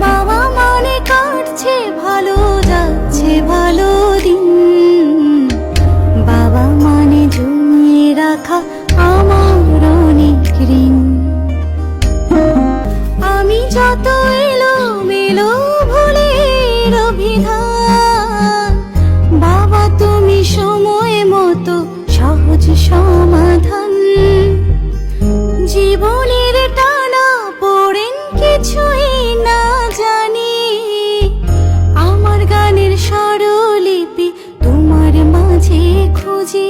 বাবা মানে কাটছে, ভালো যাচ্ছে, ভালো দিন। বাবা মানে রাখা আমি মেলো বাবা তুমি সময় মতো সহজ সমাধান স্বরলিপি তোমার মাঝে খুঁজি।